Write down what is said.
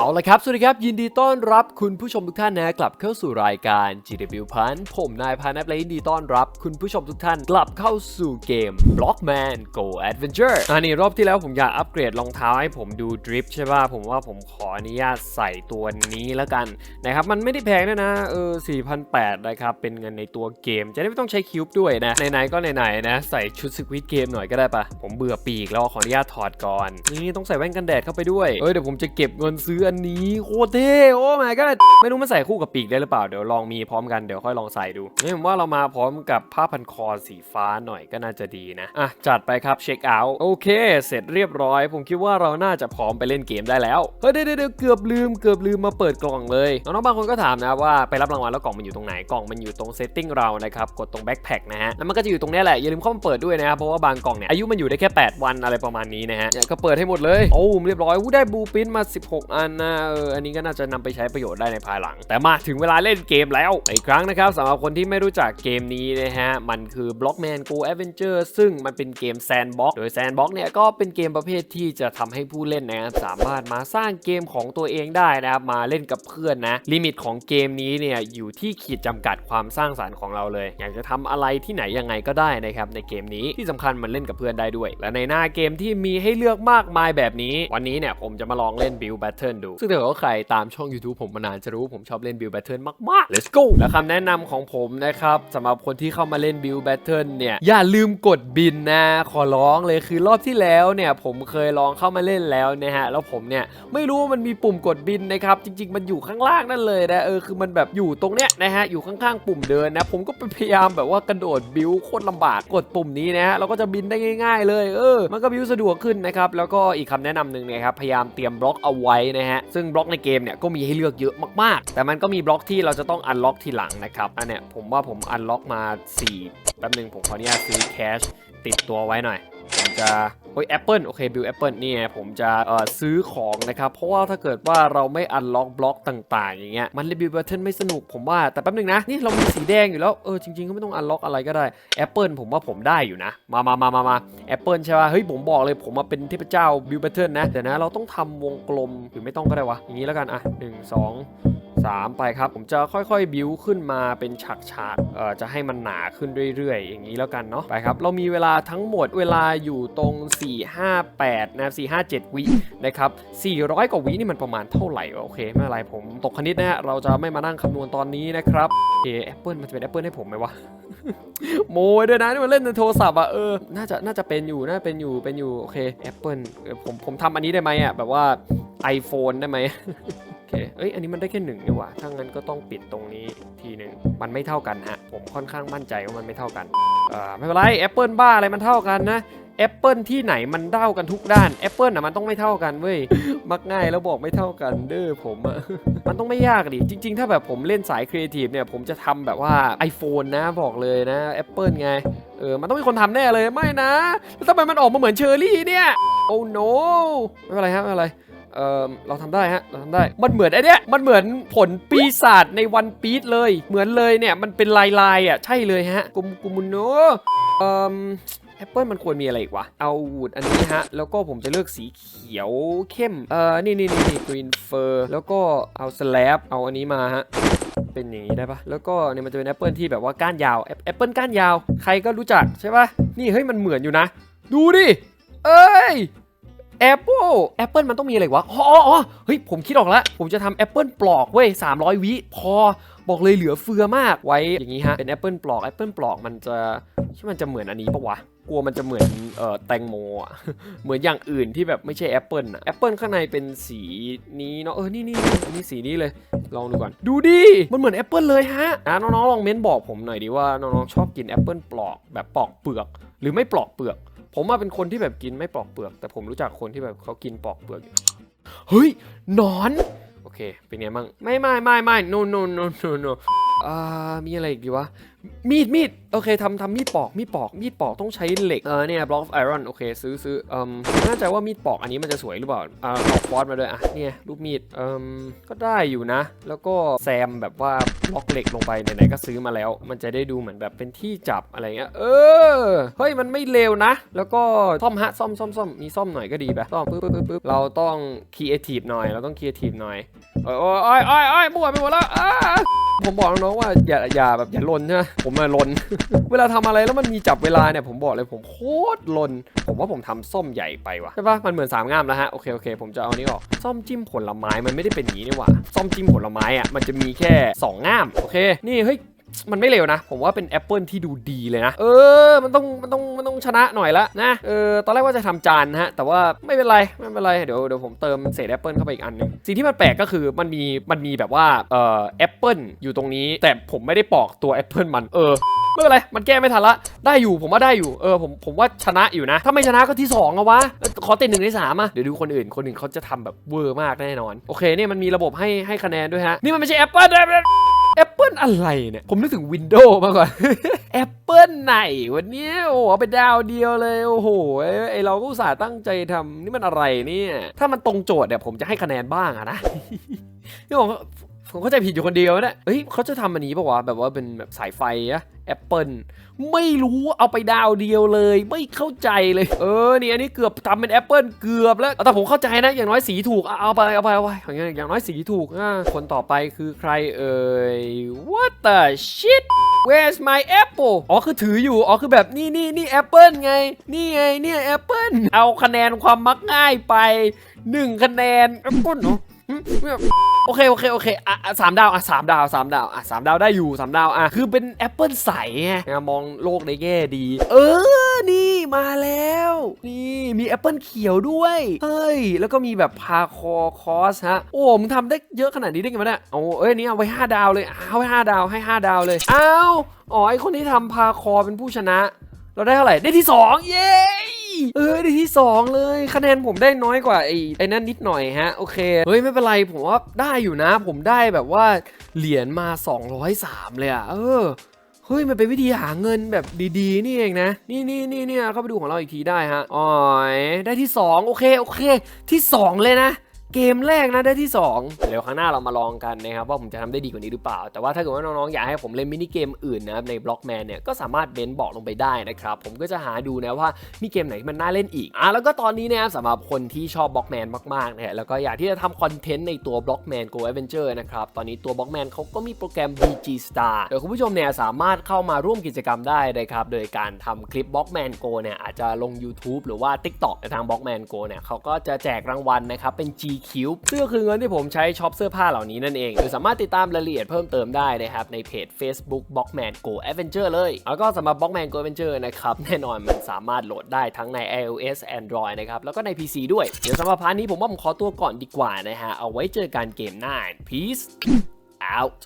เอาละครับ สวัสดีครับ ยินดีต้อนรับคุณผู้ชมทุกท่านนะกลับเข้าสู่รายการ GW พันผมนายพานับและยินดีต้อนรับ คุณผู้ชมทุกท่านกลับเข้าสู่เกม Blockman Go Adventure อันนี้รอบที่แล้วผมอยากอัปเกรดรองเท้าให้ผมดูดริฟต์ใช่ป่ะผมว่าผมขออนุญาตใส่ตัวนี้แล้วกันนะครับมันไม่ได้แพงด้วยนะเออ4,800นะครับเป็นเงินในตัวเกม จะได้ไม่ต้องใช้คิวบ์ด้วยนะไหนๆก็ไหนๆนะใส่ชุดสควิตเกมหน่อยก็ได้ปะผมเบื่อปีกแล้วขออนุญาตถอดก่อนนี่ต้องใส่แว่นกันแดดเข้าไปด้วยเอ้ยเดี๋ยวผมจะเก็บเงินซื้ออันนี้โคตรเท่โอ้ my god ไม่รู้มันใส่คู่กับปีกได้หรือเปล่าเดี๋ยวลองมีพร้อมกันเดี๋ยวค่อยลองใส่ดูนี่ผมว่าเรามาพร้อมกับผ้าพันคอสีฟ้าหน่อยก็น่าจะดีนะอะจัดไปครับเช็คเอาท์โอเค เสร็จเรียบร้อย ผมคิดว่าเราน่าจะพร้อมไปเล่นเกมได้แล้วเฮ้ยเดี๋ยวเดี๋ยวเกือบลืมเกือบลืมมาเปิดกล่องเลยน้องๆบางคนก็ถามนะว่าไปรับรางวัลแล้วกล่องมันอยู่ตรงไหนกล่องมันอยู่ตรงเซตติ้งเรานะครับกดตรงแบ็คแพ็คนะฮะแล้วมันก็จะอยู่ตรงเนี้ยแหละอย่าลืมเข้ามาเปิดด้วยนะครับเพราะว่าบางกล่องเนี่ยอายุมันอยู่ได้แค่ 8 วันอะไรประมาณนี้นะฮะก็เปิดให้หมดเลยโอ้เรียบร้อยได้บูปินมา 16 อันนะเอออันนี้ก็น่าจะนำไปใช้ประโยชน์ได้ในภายหลัง แต่มาถึงเวลาเล่นเกมแล้วอีกครั้งนะครับสำหรับคนที่ไม่รู้จักเกมนี้นะฮะมันคือ Blockman Go Adventure ซึ่งมันเป็นเกมแซนด์บ็อกโดยแซนด์บ็อกเนี่ยก็เป็นเกมประเภทที่จะทำให้ผู้เล่นนะครับสามารถมาสร้างเกมของตัวเองได้นะครับมาเล่นกับเพื่อนนะลิมิตของเกมนี้เนี่ยอยู่ที่ขีดจำกัดความสร้างสรรค์ของเราเลย อยากจะทำอะไรที่ไหนยังไงก็ได้นะครับในเกมนี้ที่สำคัญมันเล่นกับเพื่อนได้ด้วย และในหน้าเกมที่มีให้เลือกมากมายแบบนี้ วันนี้เนี่ยผมจะมาลองเล่น Build Battle ดูซึ่งถ้าเกิดว่าใครตามช่อง YouTube ผมมานานจะรู้ผมชอบเล่น Build Battle มากๆ let's go และคำแนะนำของผมนะครับสำหรับคนที่เข้ามาเล่น Build Battle เนี่ย อย่าลืมกดบินนะ ขอร้องเลยคือรอบที่แล้วเนี่ยผมเคยลองเข้ามาเล่นแล้วนะฮะ แล้วผมเนี่ยไม่รู้ว่ามันมีปุ่มกดบินนะครับ จริง ๆ มันอยู่ข้างล่างนั่นเลยนะเออคือมันแบบอยู่ตรงเนี้ยนะฮะอยู่ข้างๆ ปุ่มเดินนะ ผมก็ไปพยายามแบบว่ากระโดดบิวโคตรลำบากกดปุ่มนี้นะฮะเราก็จะบินได้ง่าย ๆ เลยเออ มันก็บิวสะดวกขึ้นนะครับแล้วก็อีกคำแนะนำหนึ่งเนี่ยครับพยายามเตรียมบล็อกเอาไว้นะฮะซึ่งบล็อกในเกมเนี่ยก็มีให้เลือกเยอะมากๆ แต่มันก็มีบล็อกที่เราจะต้องอันล็อกทีหลังนะครับอันเนี้ยผมว่าผมอันล็อกมา4แป๊บหนึงผมขออนุญาตซื้อแคชติดตัวไว้หน่อยผมจะ อ้ยแอปเปิลโอเคบิลแอปเปิลนี่ผมจะเอ่อซื้อของนะครับเพราะว่าถ้าเกิดว่าเราไม่อันล็อกบล็อกต่างๆ อย่างเงี้ยมันรีวิวแบทเทิลไม่สนุกผมว่าแต่แป๊บหนึงนะนี่เรามีสีแดงอยู่แล้วเออจริงๆก็ไม่ต้องอันล็อกอะไรก็ได้แอปเปิลผมว่าผมได้อยู่นะมามามามามาแอปเปิลใช่ป่ะเฮ้ยผมบอกเลยผมมาเป็นเทพเจ้าบิลแบทเทิลนะแต่นะเราต้องทำวงกลมหรือไม่ต้องก็ได้วะอย่างนี้แล้วกันอะหนึ่งสอง สามไปครับ ผมจะค่อยๆ บิวขึ้นมาเป็นฉากๆเอ่อจะให้มันหนาขึ้นเรื่อยๆ อย่างนี้แล้วกันเนาะไปครับ เรามีเวลาทั้งหมดเวลาอยู่ตรง 458 นะ 457 วินะครับ 400 กว่าวินี่มันประมาณเท่าไหร่โอเคไม่เป็นไรผมตกคณิตนะฮะเราจะไม่มานั่งคำนวณตอนนี้นะครับโอเคแอปเปิลมันจะเป็นแอปเปิลให้ผมไหมวะโมยด้วยนะนี่มันเล่นในโทรศัพท์อะเออน่าจะน่าจะเป็นอยู่น่าเป็นอยู่เป็นอยู่โอเคแอปเปิลผมผมทำอันนี้ได้ไหมอะแบบว่า iPhone ได้ไหม เค เอ้ย อันนี้มันได้แค่หนึ่งนี่หว่า ถ้างั้นก็ต้องปิดตรงนี้ทีหนึ่ง มันไม่เท่ากันฮะ ผมค่อนข้างมั่นใจว่ามันไม่เท่ากันเอ่อไม่เป็นไร Apple บ้าอะไรมันเท่ากันนะ Apple ที่ไหนมันเท่ากันทุกด้าน Apple อะมันต้องไม่เท่ากันเว้ยมักง่ายแล้วบอกไม่เท่ากันเด้อผมอะมันต้องไม่ยากดิจริง ๆ ถ้าแบบผมเล่นสายครีเอทีฟเนี่ยผมจะทำแบบว่า iPhone นะบอกเลยนะ Apple ไงเออมันต้องมีคนทำแน่เลยไม่นะแล้วทำไมมันออกมาเหมือนเชอร์รี่เนี่ยโอ้ no ไม่เป็นไรครับไม่เป็นไร เออเราทำได้ฮะ เราทำได้ มันเหมือนไอ้เนี้ย มันเหมือนผลปีศาจในวันปีดเลย เหมือนเลยเนี่ย มันเป็นลายลายอะ ใช่เลยฮะ กุมกุมุนโนเอ่อแอปเปิลมันควรมีอะไรอีกวะ เอาวูดอันนี้ฮะ แล้วก็ผมจะเลือกสีเขียวเข้ม เอ่อนี่นี่นี่นี่กรีนเฟอร์ แล้วก็เอาสแลบเอาอันนี้มาฮะเป็นอย่างนี้ได้ปะแล้วก็เนี่ยมันจะเป็นแอปเปิลที่แบบว่าก้านยาวแอปเปิลก้านยาว ใครก็รู้จักใช่ปะนี่เฮ้ยมันเหมือนอยู่นะ ดูดิ เอ้ย Apple Apple มันต้องมีอะไรวะ อ๋ออ๋อเฮ้ย ผมคิดออกแล้ว ผมจะทำ Apple ปลอกเว้ย300 วิพอ บอกเลยเหลือเฟือมาก ไว้อย่างนี้ฮะ เป็น Apple ปลอก Apple ปลอกมันจะที่มันจะเหมือนอันนี้ปะวะ กลัวมันจะเหมือนเอ่อแตงโมอะเหมือนอย่างอื่นที่แบบไม่ใช่ Apple อะ Apple ข้างในเป็นสีนี้เนาะ เออ นี่นี่นี่สีนี้เลย ลองดูก่อน ดูดิ มันเหมือน Apple เลยฮะอะน้องๆ ลองเม้นบอกผมหน่อยดิว่าน้องๆ ชอบกิน Apple ปลอกแบบปลอกเปลือก หรือไม่ปลอกเปลือก ผมว่าเป็นคนที่แบบกินไม่ปอกเปลือก แต่ผมรู้จักคนที่แบบเขากินปอกเปลือกอยู่เฮ้ยหนอน โอเค เป็นไงบ้างไม่ไม่ไม่ไม่ no no no no no อ่ามีอะไรอีกดีวะ มีดมีดโอเคทำทำมีดปอกมีดปอกมีดปอกต้องใช้เหล็กเออเนี่ยบล็อกไอรอนโอเคซื้อซื้อเอ่มไม่แน่ใจว่ามีดปอกอันนี้มันจะสวยหรือเปล่าอ่าเอาฟอสมาด้วยอะเนี่ยรูปมีดเอ่มก็ได้อยู่นะ แล้วก็แซมแบบว่าบล็อกเหล็กลงไปไหนๆก็ซื้อมาแล้ว มันจะได้ดูเหมือนแบบเป็นที่จับอะไรเงี้ยเออเฮ้ยมันไม่เลวนะ แล้วก็ซ่อมฮะซ่อมซ่อมซ่อมมีซ่อมหน่อยก็ดีไปซ่อมปึ๊บปึ๊บปึ๊บเราต้องครีเอทีฟหน่อยเราต้องครีเอทีฟหน่อยโอ้ยโอ้ยโอ้ยโอ้ยมั่วไปหมดแล้ว ผมบอกน้องๆว่าอย่าอย่าแบบอย่าลนใช่ไหมผมมาลน เวลาทำอะไรแล้วมันมีจับเวลาเนี่ยผมบอกเลยผมโคตรลน ผมว่าผมทำส้มใหญ่ไปว่ะใช่ปะมันเหมือนสามง่ามแล้วฮะโอเคโอเคผมจะเอานี้ออกส้มจิ้มผลไม้มันไม่ได้เป็นอย่างนี้นี่หว่าส้มจิ้มผลไม้อะมันจะมีแค่สองง่ามโอเค นี่เฮ้ย มันไม่เร็วนะ ผมว่าเป็นแอปเปิลที่ดูดีเลยนะ เออ มันต้อง มันต้อง มันต้องชนะหน่อยละนะ เออ ตอนแรกว่าจะทำจานฮะ แต่ว่าไม่เป็นไร ไม่เป็นไร เดี๋ยว เดี๋ยวผมเติมเศษแอปเปิลเข้าไปอีกอันหนึง สิ่งที่มันแปลกก็คือมันมี มันมีแบบว่า เอ่อ แอปเปิลอยู่ตรงนี้ แต่ผมไม่ได้ปอกตัวแอปเปิลมัน เออไม่เป็นไร มันแก้ไม่ทันละ ได้อยู่ ผมว่าได้อยู่ เออ ผม ผมว่าชนะอยู่นะ ถ้าไม่ชนะก็ที่2องอะวะเออขอติดหนึ่งในสามอะเดี๋ยวดูคนอื่น คนอื่นเขาจะทำแบบเวอร์มากแน่นอน โอเคเนี่ยมันมีระบบให้ให้คะแนนด้วยฮะ นี่มันไม่ใช่แอปเปิล ลอะไรเนี่ย ผมนึกถึง Windows มากกว่าแอปเปิลไหนวันนี้โอ้โหเป็นดาวเดียวเลยโอ้โหไอเราก็อุตส่าห์ตั้งใจทำนี่มันอะไรเนี่ย ถ้ามันตรงโจทย์เนี่ยผมจะให้คะแนนบ้างอะนะนี่ผม ผมเข้าใจผิดอยู่คนเดียวนะเฮ้ยเขาจะทำอันนี้ปะวะ แบบว่าเป็นแบบสายไฟอะแอปเปิลไม่รู้เอาไปดาวเดียวเลย ไม่เข้าใจเลย เออนี่อันนี้เกือบทำเป็นแอปเปิลเกือบแล้ว แต่ผมเข้าใจนะ อย่างน้อยสีถูก เอาเอาไปเอาไปเอาไปอย่างเงี้ยอย่างน้อยสีถูกอะคนต่อไปคือใครเอ่ย what the shit Where's my apple อ๋อ คือถืออยู่ อ๋อ คือแบบนี่นี่นี่แอปเปิลไง นี่ไง เนี่ยแอปเปิลเอาคะแนนความมักง่ายไปหนึ่งคะแนนแอปเปิลเหรอหึ โอเคโอเคโอเคอะสามดาวอะสามดาวสามดาวอะสามดาวได้อยู่สามดาวอะคือเป็นแอปเปิลใสไงมองโลกในแง่ดี เออนี่มาแล้ว นี่มีแอปเปิลเขียวด้วยเฮ้ยแล้วก็มีแบบพาคอคอสฮะโอ้มึงทำได้เยอะขนาดนี้ได้ไงวะเนี่ยเอาเอ้ยนี่เอาไว้5ดาวเลยเอาไว้5ดาวให้5ดาวเลยอ้าวอ๋อไอคนที่ทำพาคอเป็นผู้ชนะ เราได้เท่าไหร่ได้ที่2เย้ เออได้ที่2เลยคะแนนผมได้น้อยกว่าไอ้ไอ้นั่นนิดหน่อยฮะโอเคเฮ้ยไม่เป็นไรผมว่าได้อยู่นะ ผมได้แบบว่าเหรียญมา 203 เลยอะเออเฮ้ย มันเป็นวิธีหาเงินแบบดีๆ นี่เองนะ นี่นี่นี่เนี่ยเข้าไปดูของเราอีกทีได้ฮะอ๋อได้ที่ 2 โอเค โอเค ที่ 2 เลยนะ เกมแรกนะได้ที่ 2 เดี๋ยวครั้งหน้าเรามาลองกันนะครับว่าผมจะทำได้ดีกว่านี้หรือเปล่า แต่ว่าถ้าเกิดว่าน้องๆอยากให้ผมเล่นมินิเกมอื่นนะครับในบล็อกแมนเนี่ยก็สามารถเบนบอกลงไปได้นะครับผมก็จะหาดูนะว่ามีเกมไหนมันน่าเล่นอีกอะแล้วก็ตอนนี้นะครับสำหรับคนที่ชอบบล็อกแมนมากๆนะฮะแล้วก็อยากที่จะทำคอนเทนต์ในตัวบล็อกแมน Go Adventure นะครับตอนนี้ตัวบล็อกแมนเขาก็มีโปรแกรม BG Star เดี๋ยวคุณผู้ชมเนี่ยสามารถเข้ามาร่วมกิจกรรมได้นะครับโดยการทำคลิปบล็อกแมน Go เนี่ยอาจจะลง YouTube หรือว่า TikTok ทางบล็อกแมน Go เนี่ยเขาก็จะแจกรางวัลนะครับเป็น G Cube ซึ่งก็คือเงินที่ผมใช้ช็อปเสื้อผ้าเหล่านี้นั่นเองคือสามารถติดตามรายละเอียดเพิ่มเติมได้นะครับในเพจ Facebook Boxman Go Adventure เลย แล้วก็สำหรับ Boxman Go Adventure นะครับแน่นอนมันสามารถโหลดได้ทั้งใน iOS Android นะครับแล้วก็ใน PC ด้วย เดี๋ยวสำหรับพาร์ทนี้ผมว่าผมขอตัวก่อนดีกว่านะฮะเอาไว้เจอกันเกมหน้า peace out